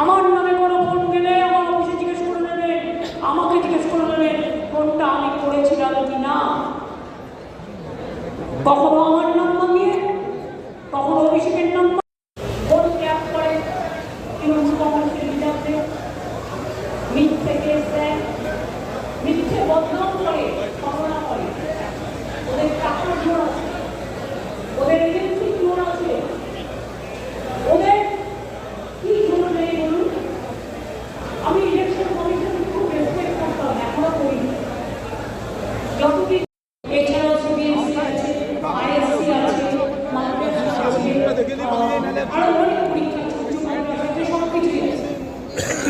আমার নামে কোনো ফোন গেলে আমার অফিসে জিজ্ঞেস করে নেবেন আমাকে জিজ্ঞেস করে নেবেন ফোনটা আমি করেছিলাম কি না? কখনো আমার নাম মাগিয়ে কখনো অভিষেকের নাম ভোট ত্যাগ করে তৃণমূল কংগ্রেসের লিডারদের মিথ্যে কেস দেয়। মিথ্যে বদনাম করে। কখনো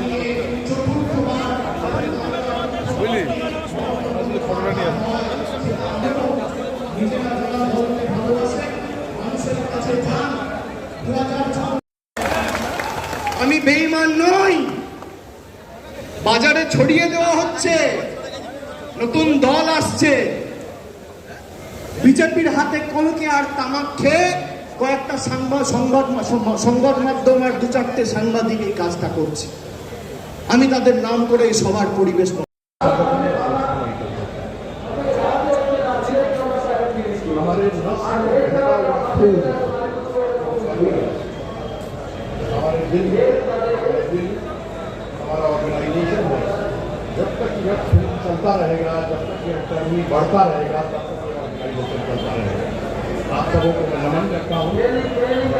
নিয়ে আমি বেইমান নই। বাজারে ছড়িয়ে দেওয়া হচ্ছে। নতুন দল আসছে। বিজেপির হাতে কলকে আর তামাক খেয়ে কয়েকটা সাংবাদ সংবাদ মা- সংবাদ মাধ্যম আর দু চারটে সাংবাদিক এই কাজটা করছে আমি তাদের নাম করে এই সবার পরিবেশ বন্ধ हमारे दिल हमारे दिल हमारा ऑर्गेनाइजेशन है जब तक यह फिल्म चलता रहेगा जब तक यह टर्मी बढ़ता रहेगा तब तक आपका वो नमन करता हूँ।